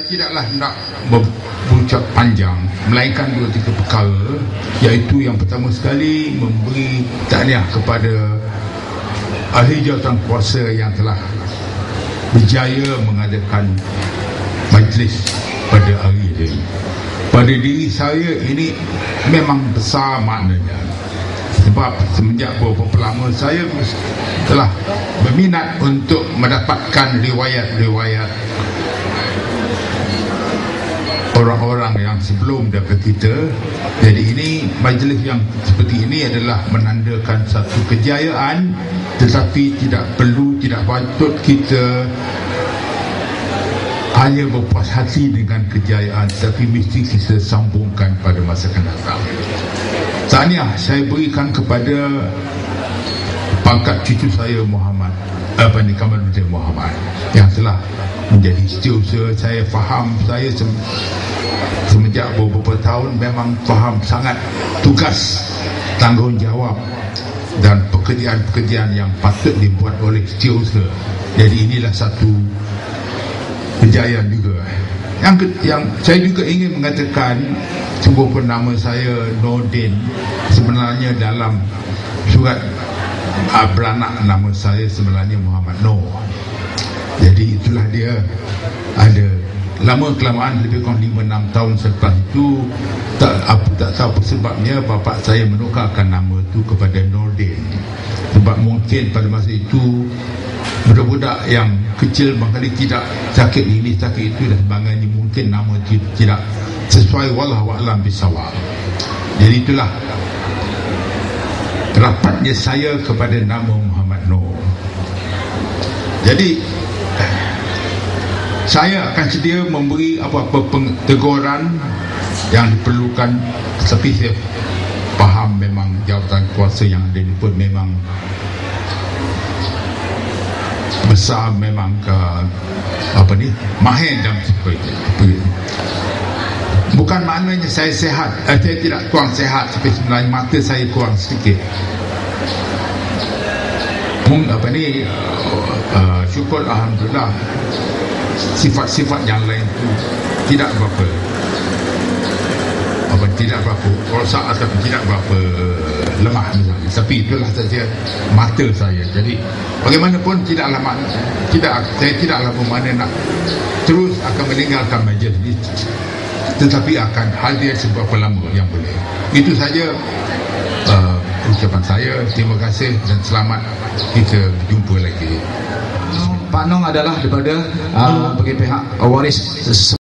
Tidaklah nak berucap panjang Melainkan dua tiga perkara. Iaitu yang pertama sekali Memberi tahniah kepada Ahli jawatan kuasa yang telah Berjaya mengadakan Majlis pada hari ini. Pada diri saya ini Memang besar maknanya. Sebab semenjak beberapa lama saya Telah berminat untuk mendapatkan riwayat-riwayat orang-orang yang sebelum daripada kita. Jadi ini majlis yang seperti ini adalah menandakan satu kejayaan tetapi tidak perlu tidak patut kita hanya berpuas hati dengan kejayaan tapi mesti kita sambungkan pada masa akan datang. Tahniah saya berikan kepada pangkat cucu saya Muhammad. Apa ni Kamaluddin Muhammad. Yang telah menjadi setiausaha saya faham saya semenjak beberapa tahun memang faham sangat tugas tanggungjawab dan pekerjaan-pekerjaan yang patut dibuat oleh setiausaha jadi inilah satu kejayaan juga. Yang yang saya juga ingin mengatakan sungguh pun nama saya Nordin sebenarnya dalam surat uh, beranak nama saya sebenarnya Muhammad Noor jadi itulah dia. Ada lama kelamaan lebih kurang 5-6 tahun selepas itu tak apa tak tahu sebabnya bapa saya menukarkan nama itu kepada Nordin. Sebab mungkin pada masa itu budak-budak yang kecil barangkali tidak sakit ini sakit itu dan sebagainya mungkin nama itu tidak sesuai wallahu a'lam bisawab. Jadi itulah rapatnya saya kepada nama Muhammad Noor. Jadi saya akan sedia memberi apa-apa teguran yang diperlukan tapi saya faham memang jawatan kuasa yang ada ini pun memang besar memang ke apa ni mahir dan seperti bukan maknanya saya sehat. Eh, saya tidak kurang sehat tapi sebenarnya mata saya kurang sedikit Mung, apa ni uh, syukur Alhamdulillah. Sifat-sifat yang lain itu tidak berapa. Apa tidak berapa. Rosak atau tidak berapa lemah misalnya. Tapi itulah saja mata saya. Jadi bagaimanapun tidaklah tidak saya tidaklah bermakna nak terus akan meninggalkan majlis ini tetapi akan hadir seberapa lama yang boleh. Itu saja uh, ucapan saya. Terima kasih dan selamat kita jumpa lagi. Pak Nong adalah daripada uh, bagi pihak waris